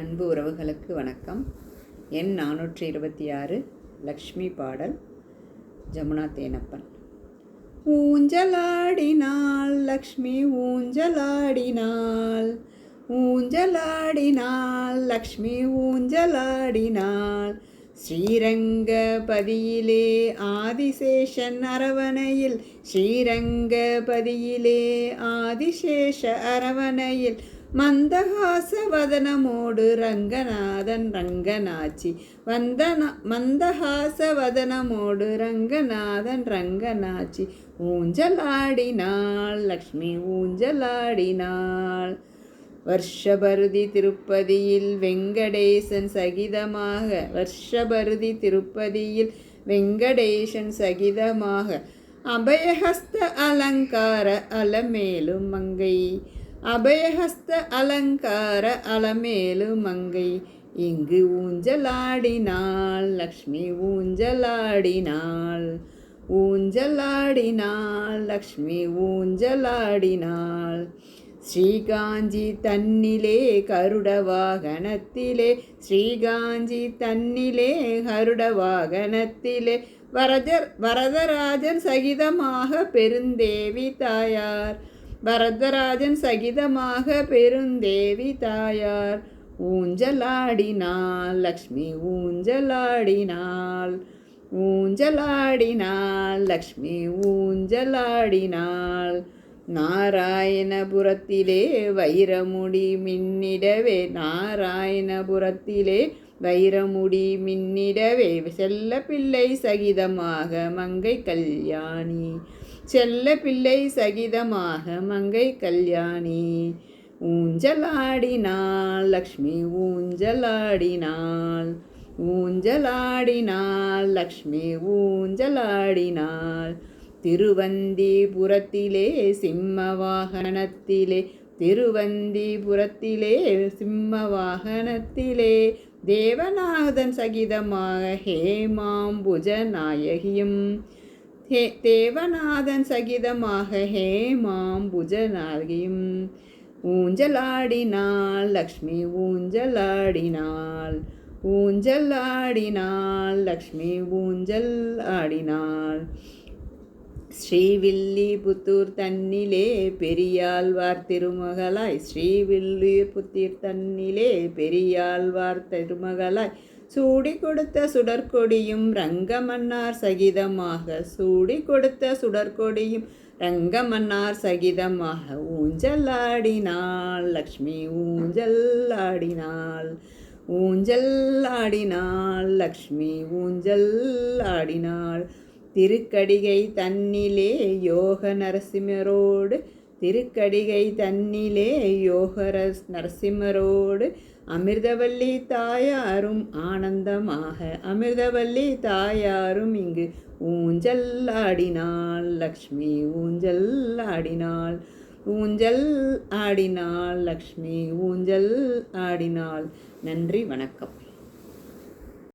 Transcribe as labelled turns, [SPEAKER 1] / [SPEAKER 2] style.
[SPEAKER 1] அன்பு உறவுகளுக்கு வணக்கம். எண் நானூற்றி இருபத்தி ஆறு லக்ஷ்மி பாடல் ஜமுனா தேனப்பன். ஊஞ்சலாடினாள் லக்ஷ்மி ஊஞ்சலாடினாள் ஊஞ்சலாடினாள் லக்ஷ்மி ஊஞ்சலாடினாள் ஸ்ரீரங்கபதியிலே ஆதிசேஷன் அரவணையில் ஸ்ரீரங்கபதியிலே ஆதிசேஷ அரவணையில் மந்தஹாசவதனமோடு ரங்கநாதன் ரங்கநாச்சி. வந்தன மந்தஹாசவதனமோடு ரங்கநாதன் ரங்கநாச்சி. ஊஞ்சலாடினாள் லக்ஷ்மி ஊஞ்சலாடினாள். வருஷபருதி திருப்பதியில் வெங்கடேசன் சகிதமாக. வருஷபருதி திருப்பதியில் வெங்கடேசன் சகிதமாக. அபயஹஸ்த அலங்கார அலமேலும் மங்கை. அபயஹஸ்த அலங்கார அலமேலு மங்கை. இங்கு ஊஞ்சலாடினாள் லக்ஷ்மி ஊஞ்சலாடினாள். ஊஞ்சலாடினாள் லக்ஷ்மி ஊஞ்சலாடினாள். ஸ்ரீகாஞ்சி தன்னிலே கருட வாகனத்திலே ஸ்ரீகாஞ்சி தன்னிலே கருட வாகனத்திலே. வரதர் வரதராஜன் சகிதமாக பெருந்தேவி தாயார். பரதராஜன் சகிதமாக பெருந்தேவி தாயார். ஊஞ்சலாடினாள் லக்ஷ்மி ஊஞ்சலாடினாள் ஊஞ்சலாடினாள் லக்ஷ்மி ஊஞ்சலாடினாள். நாராயணபுரத்திலே வைரமுடி மின்னிடவே நாராயணபுரத்திலே வைரமுடி மின்னிடவே செல்ல பிள்ளை சகிதமாக மங்கை கல்யாணி செல்ல பிள்ளை சகிதமாக மங்கை கல்யாணி ஊஞ்சலாடினாள் லக்ஷ்மி ஊஞ்சலாடினாள் ஊஞ்சலாடினாள் லக்ஷ்மி ஊஞ்சலாடினாள். திருவந்திபுரத்திலே சிம்ம வாகனத்திலே திருவந்திபுரத்திலே சிம்ம வாகனத்திலே தேவநாதன் சகிதமாக ஹேமாம்புஜ நாயகியும் ஹே தேவநாதன் சகிதமாக ஹேமாம்புஜ நாயகியும் ஊஞ்சலாடினாள் லக்ஷ்மி ஊஞ்சலாடினாள் ஊஞ்சல் ஆடினாள் லக்ஷ்மி ஊஞ்சல் ஆடினாள் ஸ்ரீவில்லிபுத்தூர் தன்னிலே பெரியாழ்வார் திருமகளாய். ஸ்ரீவில்லிபுத்தூர் தன்னிலே பெரியாழ்வார் திருமகளாய். சூடி கொடுத்த சுடற்கொடியும் ரங்கமன்னார் சகிதமாக. சூடி கொடுத்த சுடற்கொடியும் ரங்கமன்னார் சகிதமாக. ஊஞ்சலாடினாள் லக்ஷ்மி ஊஞ்சலாடினாள் ஊஞ்சல் ஆடினாள் லக்ஷ்மி ஊஞ்சல் ஆடினாள் திருக்கடிகை தன்னிலே யோக நரசிம்மரோடு திருக்கடிகை தன்னிலே யோகரஸ் நரசிம்மரோடு அமிர்தவல்லி தாயாரும் ஆனந்தமாக அமிர்தவல்லி தாயாரும் இங்கு ஊஞ்சல் ஆடினாள் லக்ஷ்மி ஊஞ்சல் ஆடினாள் ஊஞ்சல் ஆடினாள் லக்ஷ்மி ஊஞ்சல் ஆடினாள். நன்றி வணக்கம்.